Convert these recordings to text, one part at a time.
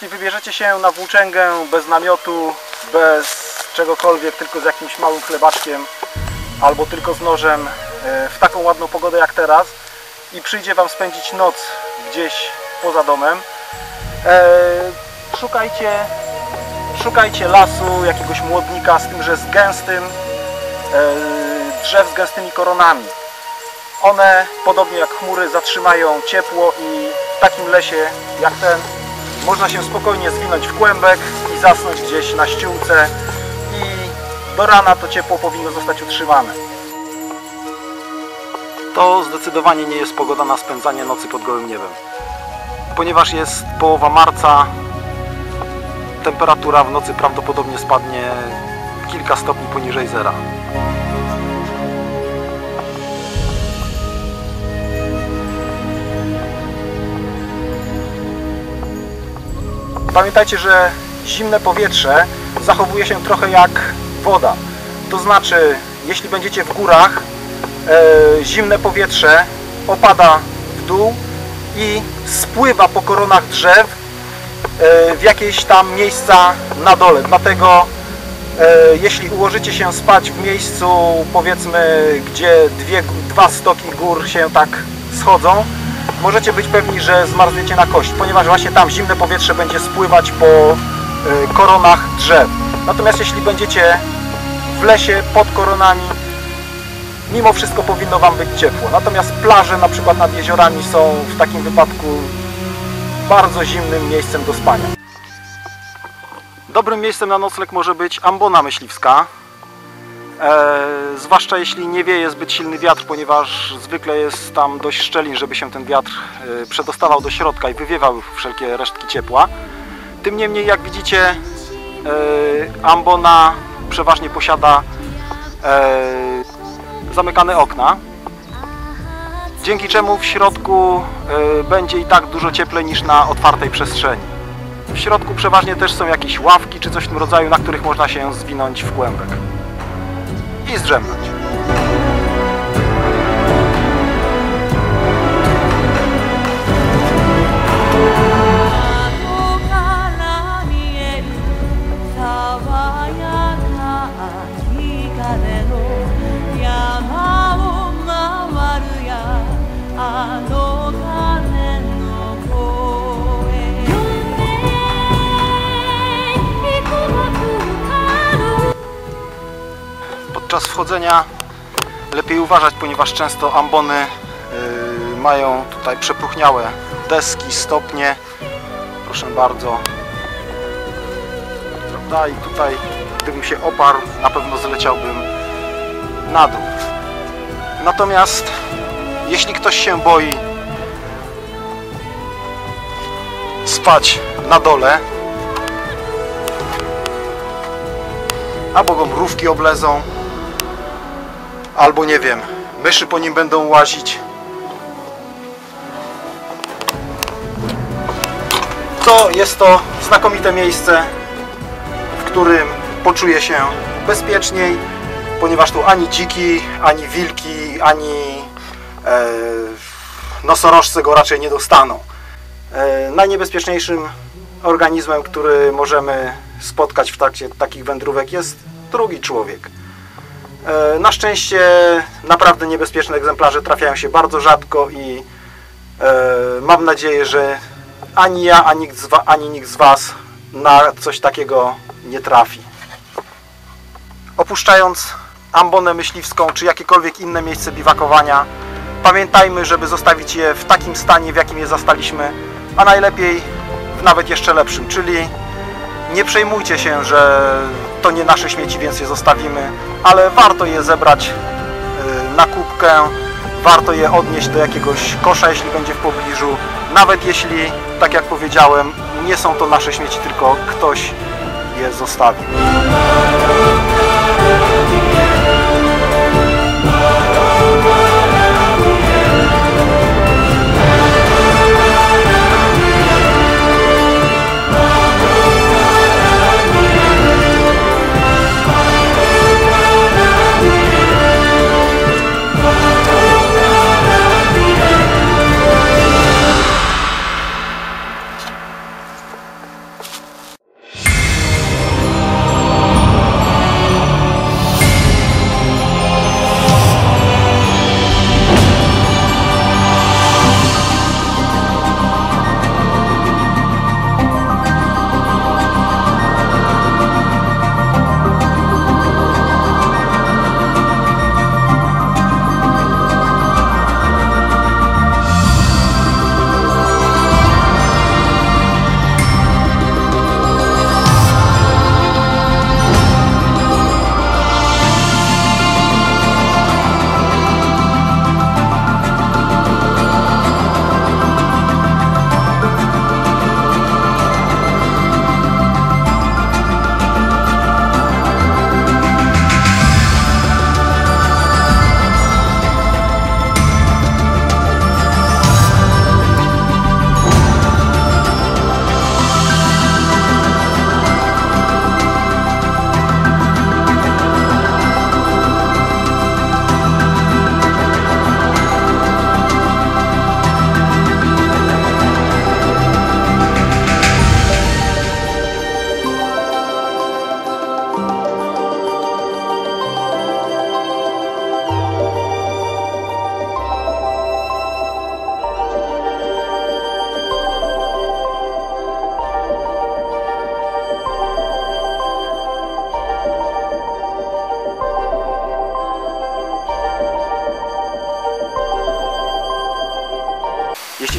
wybierzecie się na włóczęgę bez namiotu, bez czegokolwiek, tylko z jakimś małym chlebaczkiem albo tylko z nożem e, w taką ładną pogodę jak teraz i przyjdzie Wam spędzić noc gdzieś poza domem, e, szukajcie, szukajcie lasu, jakiegoś młodnika z tym, że z gęstym, e, drzew z gęstymi koronami. One, podobnie jak chmury, zatrzymają ciepło i w takim lesie jak ten można się spokojnie zwinąć w kłębek i zasnąć gdzieś na ściółce i do rana to ciepło powinno zostać utrzymane. To zdecydowanie nie jest pogoda na spędzanie nocy pod gołym niebem. Ponieważ jest połowa marca, temperatura w nocy prawdopodobnie spadnie kilka stopni poniżej zera. Pamiętajcie, że zimne powietrze zachowuje się trochę jak woda. To znaczy, jeśli będziecie w górach, e, zimne powietrze opada w dół i spływa po koronach drzew e, w jakieś tam miejsca na dole. Dlatego e, jeśli ułożycie się spać w miejscu powiedzmy, gdzie dwie, dwa stoki gór się tak schodzą, możecie być pewni, że zmarzniecie na kość, ponieważ właśnie tam zimne powietrze będzie spływać po y, koronach drzew. Natomiast jeśli będziecie w lesie pod koronami, mimo wszystko powinno Wam być ciepło. Natomiast plaże na przykład nad jeziorami są w takim wypadku bardzo zimnym miejscem do spania. Dobrym miejscem na nocleg może być ambona myśliwska. E, zwłaszcza jeśli nie wieje zbyt silny wiatr, ponieważ zwykle jest tam dość szczelin, żeby się ten wiatr e, przedostawał do środka i wywiewał wszelkie resztki ciepła. Tym niemniej, jak widzicie, e, ambona przeważnie posiada e, zamykane okna, dzięki czemu w środku e, będzie i tak dużo cieplej niż na otwartej przestrzeni. W środku przeważnie też są jakieś ławki czy coś w tym rodzaju, na których można się zwinąć w kłębek i zdrzemnąć. Podczas wchodzenia lepiej uważać, ponieważ często ambony y, mają tutaj przepróchniałe deski, stopnie. Proszę bardzo. Prawda? I tutaj, gdybym się oparł, na pewno zleciałbym na dół. Natomiast jeśli ktoś się boi spać na dole, albo go mrówki oblezą, albo nie wiem, myszy po nim będą łazić. To jest to znakomite miejsce, w którym poczuję się bezpieczniej, ponieważ tu ani dziki, ani wilki, ani e, nosorożce go raczej nie dostaną. E, najniebezpieczniejszym organizmem, który możemy spotkać w trakcie takich wędrówek jest drugi człowiek. E, Na szczęście naprawdę niebezpieczne egzemplarze trafiają się bardzo rzadko i e, mam nadzieję, że ani ja, ani nikt, z wa, ani nikt z Was na coś takiego nie trafi. Opuszczając ambonę myśliwską czy jakiekolwiek inne miejsce biwakowania, pamiętajmy, żeby zostawić je w takim stanie, w jakim je zastaliśmy, a najlepiej w nawet jeszcze lepszym, czyli nie przejmujcie się, że to nie nasze śmieci, więc je zostawimy, ale warto je zebrać y, na kubkę, warto je odnieść do jakiegoś kosza, jeśli będzie w pobliżu, nawet jeśli, tak jak powiedziałem, nie są to nasze śmieci, tylko ktoś je zostawił.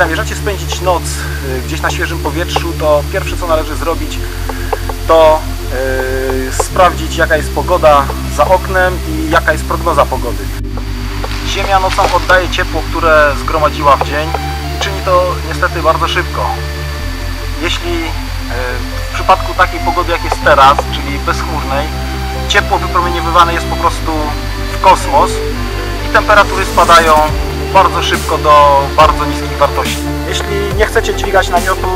Zamierzacie spędzić noc y, gdzieś na świeżym powietrzu, to pierwsze co należy zrobić to y, sprawdzić jaka jest pogoda za oknem i jaka jest prognoza pogody. Ziemia nocą oddaje ciepło, które zgromadziła w dzień i czyni to niestety bardzo szybko. Jeśli y, w przypadku takiej pogody jak jest teraz, czyli bezchmurnej, ciepło wypromieniowywane jest po prostu w kosmos i temperatury spadają bardzo szybko do bardzo niskich wartości. Jeśli nie chcecie dźwigać namiotu,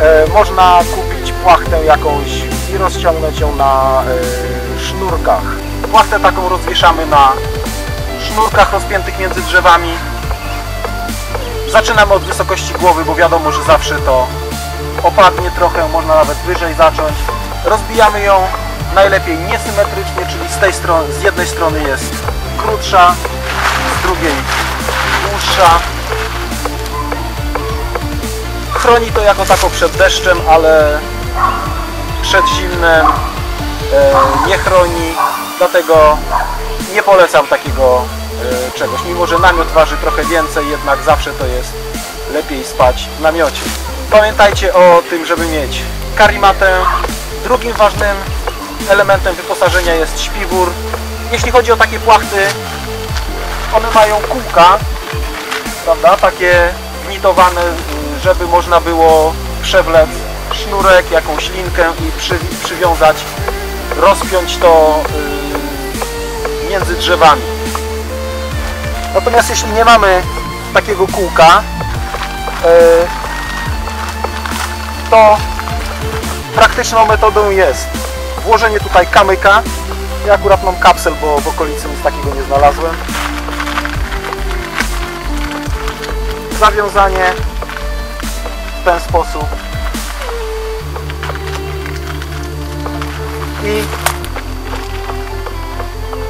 e, można kupić płachtę jakąś i rozciągnąć ją na e, sznurkach. Płachtę taką rozwieszamy na sznurkach rozpiętych między drzewami. Zaczynamy od wysokości głowy, bo wiadomo, że zawsze to opadnie trochę, można nawet wyżej zacząć. Rozbijamy ją najlepiej niesymetrycznie, czyli z tej strony, z jednej strony jest krótsza, z drugiej dłuższa. Chroni to jako tako przed deszczem, ale przed zimnem e, nie chroni, dlatego nie polecam takiego e, czegoś. Mimo, że namiot waży trochę więcej, jednak zawsze to jest lepiej spać w namiocie. Pamiętajcie o tym, żeby mieć karimatę. Drugim ważnym elementem wyposażenia jest śpiwór. Jeśli chodzi o takie płachty, one mają kółka, prawda, takie gnitowane, y, żeby można było przewlec sznurek, jakąś linkę i przy, przywiązać, rozpiąć to y, między drzewami. Natomiast jeśli nie mamy takiego kółka, y, to praktyczną metodą jest włożenie tutaj kamyka. Ja akurat mam kapsel, bo w okolicy nic takiego nie znalazłem. Zawiązanie w ten sposób. I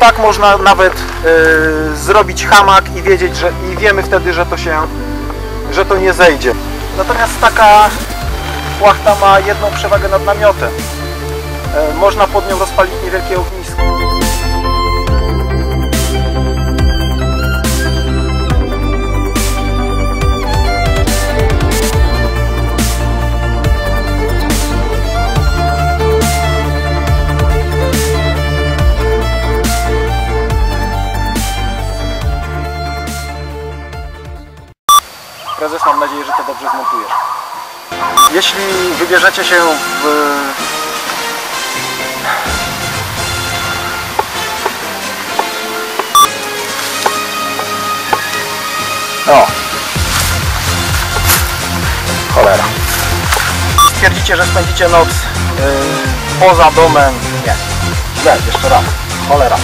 tak można nawet y, zrobić hamak i wiedzieć, że i wiemy wtedy, że to się, że to nie zejdzie. Natomiast taka płachta ma jedną przewagę nad namiotem. E, można pod nią rozpalić niewielkie ognisko. Dobrze zmontujesz. Jeśli wybierzecie się w O. Cholera. Stwierdzicie, że spędzicie noc yy, poza domem. Nie. Źle, jeszcze raz. Cholera.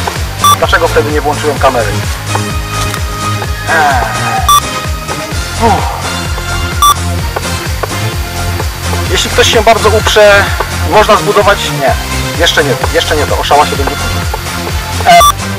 Dlaczego wtedy nie włączyłem kamery? Eee. Uff. Jeśli ktoś się bardzo uprze, można zbudować... Nie. Jeszcze nie. Jeszcze nie to. Oszała się będzie. Eee.